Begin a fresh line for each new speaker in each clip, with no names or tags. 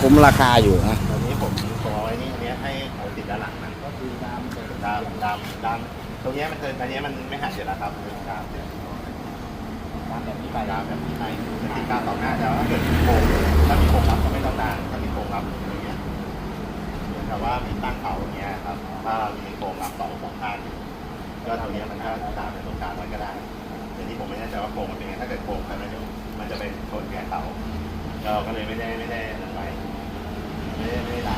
คุ้มราคาอยู่นะ
ตอนนี้ผมผมเอาไว้นี่อันเนี้ยให้เขาติดด้านหลังมัน
ก็คือดามเสร็จ
ดามดามดามตรงเนี้ยมันเคยอันเนี้ยมันไม่หักเสร็จแล้วครับเป็นดามเสร็จ
ดามแบบนี้ไป
ดามแบบนี้ไปจะติดกาวต่อหน้าแต่ว่าถ้าเกิดมีโครงถ้ามีโครงรับก็ไม่ต้องดามถ้ามีโครงรับอย่างเงี้ยเหมือนกับว่ามีตั้งเขาอย่างเงี้ยครับถ้าเรามีโครงรับสองสองข้างก็ตรงเนี้ยมันก็ดามเป็นตรงกลางไว้ก็ได้แต่ที่ผมไม่แน่ใจว่าโครงมันเป็นไงถ้าเกิดโครงไปมันจะมันจะเป็นชนแกนเสาเราก็เลยไม่ได้ไม่ได้นั่นไว้ เวลา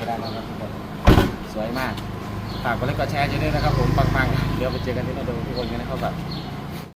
ไม่ได้
นะ
ครับทุกคนสวยมากฝากกดไลค์กดแชร์เยอะด้วยนะครับผมปังๆเดี๋ยวไปเจอกันที่โนโดทุกคนกันนะครับแบบ